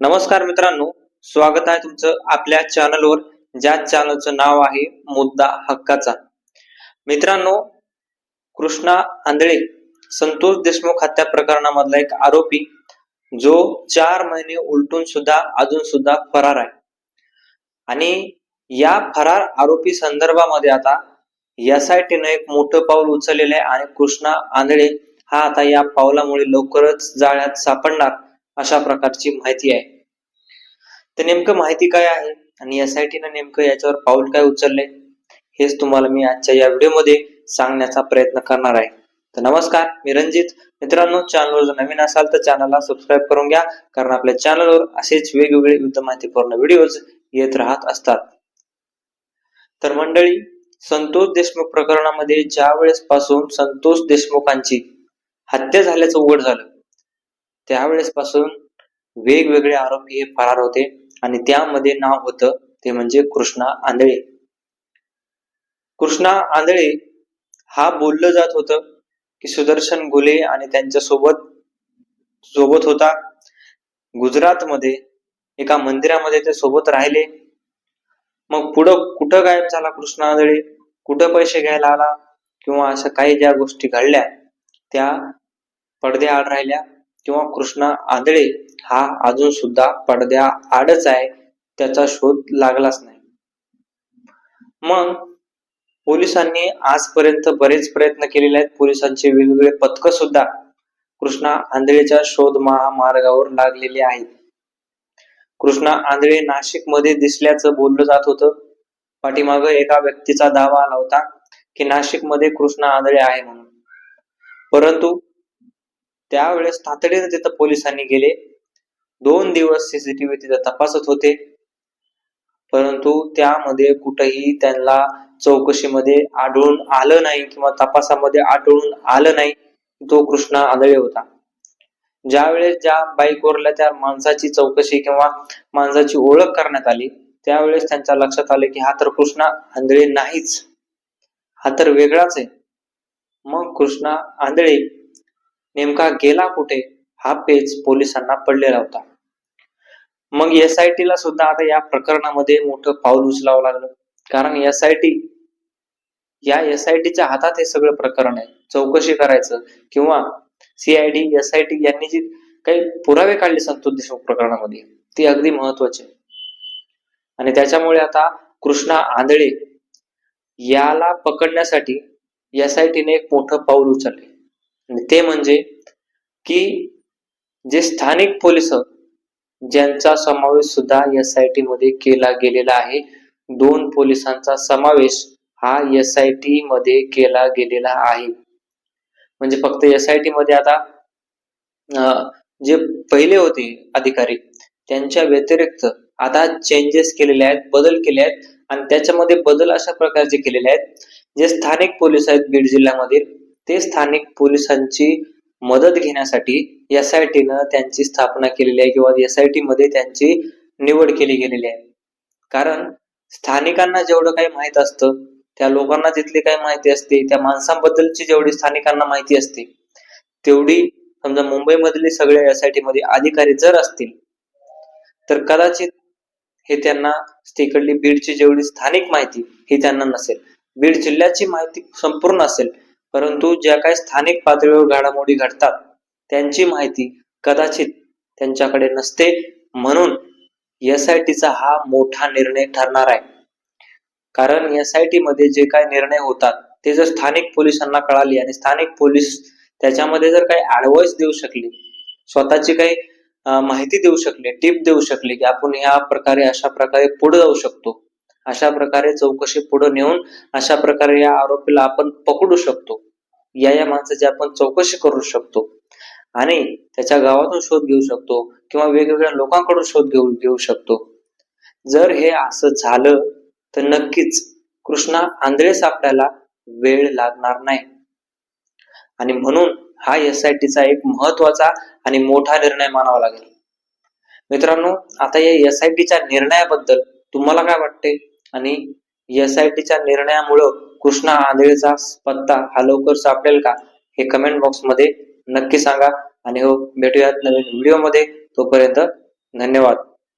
नमस्कार मित्रांनो स्वागत आहे तुमचं आपल्या चॅनलवर ज्या चॅनलचं नाव आहे मुद्दा हक्काचा. मित्रांनो कृष्णा आंधळे संतोष देशमुख हत्या प्रकरणामधला एक आरोपी जो चार महिने उलटून सुद्धा अजून सुद्धा फरार आहे. आणि या फरार आरोपी संदर्भामध्ये आता एस आय टीनं एक मोठं पाऊल उचललेलं आहे आणि कृष्णा आंधळे हा आता या पावलामुळे लवकरच जाळ्यात सापडणार. अशा प्रकारची माहिती आहे. तर नेमकं माहिती काय आहे? आणि एस आय टीनं नेमकं याच्यावर पाऊल काय उचलले हेच तुम्हाला मी आजच्या या व्हिडिओमध्ये सांगण्याचा प्रयत्न करणार आहे. तर नमस्कार मी रणजित. मित्रांनो चॅनलवर जर नवीन असाल तर चॅनलला सबस्क्राईब करून घ्या कारण आपल्या चॅनलवर असेच वेगवेगळे युद्ध माहितीपूर्ण व्हिडिओज येत राहत असतात. तर मंडळी संतोष देशमुख प्रकरणामध्ये ज्या वेळेस पासून संतोष देशमुखांची हत्या झाल्याचं उघड झालं त्यावेळेस पासून वेगवेगळे आरोपी हे फरार होते आणि त्यामध्ये नाव होतं ते म्हणजे कृष्णा आंधळे. कृष्णा आंधळे हा बोललं जात होतं की सुदर्शन गुले आणि त्यांच्यासोबत सोबत होता. गुजरातमध्ये एका मंदिरामध्ये ते सोबत राहिले. मग पुढं कुठं गायब झाला कृष्णा आंधळे? कुठं पैसे घ्यायला आला? किंवा अशा काही ज्या गोष्टी घडल्या त्या पडद्याआड राहिल्या. किंवा कृष्णा आंधळे हा अजून सुद्धा पडद्या आडच आहे त्याचा शोध लागलाच नाही. मग पोलिसांनी आजपर्यंत बरेच प्रयत्न केलेले आहेत. पोलिसांचे वेगवेगळे पथक सुद्धा कृष्णा आंधळेच्या शोध महामार्गावर लागलेले आहेत. कृष्णा आंधळे नाशिकमध्ये दिसल्याचं बोललं जात होतं. पाठीमाग एका व्यक्तीचा दावा आला होता की नाशिकमध्ये कृष्णा आंधळे आहे म्हणून. परंतु त्यावेळेस तातडीने तिथं पोलिसांनी गेले. दोन दिवस सीसीटीव्ही तिथं तपासत होते. परंतु त्यामध्ये कुठेही त्यांना चौकशीमध्ये आढळून आलं नाही किंवा तपासामध्ये आढळून आलं नाही तो कृष्णा आंधळे होता. ज्यावेळेस ज्या बाईकवरल्या त्या माणसाची चौकशी किंवा माणसाची ओळख करण्यात आली त्यावेळेस त्यांच्या लक्षात आले की हा तर कृष्णा आंधळे नाहीच. हा तर वेगळाच आहे. मग कृष्णा आंधळे नेमका गेला कुठे? हा पेच पोलिसांना पडलेला होता. मग एस आय ला सुद्धा आता या प्रकरणामध्ये मोठं पाऊल उचलावं लागलं. कारण एस आय टी या एस आय टीच्या हातात हे सगळं प्रकरण आहे. चौकशी करायचं किंवा सीआयडी एस आय टी यांनी जी काही पुरावे काढले संतोष देशमुख प्रकरणामध्ये ते अगदी महत्त्वाचे आणि त्याच्यामुळे आता कृष्णा आंधळे याला पकडण्यासाठी एस आय टीने एक मोठं पाऊल उचलले. ते म्हणजे की जे स्थानिक पोलीस ज्यांचा समावेश सुद्धा एस आय टी मध्ये केला गेलेला आहे दोन पोलिसांचा समावेश हा एस आय टी मध्ये केला गेलेला आहे. म्हणजे फक्त एस आय टी मध्ये आता जे पहिले होते अधिकारी त्यांच्या व्यतिरिक्त आता चेंजेस केलेले आहेत बदल केले आहेत. आणि त्याच्यामध्ये बदल अशा प्रकारचे केलेले आहेत जे स्थानिक पोलीस आहेत बीड जिल्ह्यामध्ये. ते स्थानिक पोलिसांची मदत घेण्यासाठी एस आय टीनं त्यांची स्थापना केलेली आहे किंवा एस आय टी मध्ये त्यांची निवड केली गेलेली आहे. कारण स्थानिकांना जेवढं काही माहीत असतं त्या लोकांना तिथली काही माहिती असते त्या माणसांबद्दलची जेवढी स्थानिकांना माहिती असते तेवढी समजा मुंबईमधले सगळे एस आय टी मध्ये अधिकारी जर असतील तर कदाचित हे त्यांना तिकडली बीडची जेवढी स्थानिक माहिती ही त्यांना नसेल. बीड जिल्ह्याची माहिती संपूर्ण असेल. परंतु ज्या काही स्थानिक पातळीवर घडामोडी घडतात त्यांची माहिती कदाचित त्यांच्याकडे नसते म्हणून एस आय टीचा हा मोठा निर्णय ठरणार आहे. कारण एस आय टी मध्ये जे काही निर्णय होतात ते जर स्थानिक पोलिसांना कळाली आणि स्थानिक पोलीस त्याच्यामध्ये जर काही ऍडवाइस देऊ शकले स्वतःची काही माहिती देऊ शकले टिप देऊ शकले की आपण ह्या प्रकारे अशा प्रकारे पुढे जाऊ शकतो. अशा प्रकारे चौकशी पुढे नेऊन अशा प्रकारे या आरोपीला आपण पकडू शकतो. या या माणसाची आपण चौकशी करू शकतो. आणि त्याच्या गावातून शोध घेऊ शकतो किंवा वेगवेगळ्या लोकांकडून शोध घेऊ घेऊ शकतो. जर हे असं झालं तर नक्कीच कृष्णा आंधळे सापडायला वेळ लागणार नाही. आणि म्हणून हा एस आय टीचा एक महत्त्वाचा आणि मोठा निर्णय मानावा लागेल. मित्रांनो आता या एस आय टीच्या निर्णयाबद्दल तुम्हाला काय वाटते? आणि एस आय टीच्या निर्णयामुळं कृष्णा आंधळेचा पत्ता हा लवकर सापडेल का हे कमेंट बॉक्समध्ये नक्की सांगा. आणि हो भेटूयात नवीन व्हिडिओमध्ये. तोपर्यंत धन्यवाद.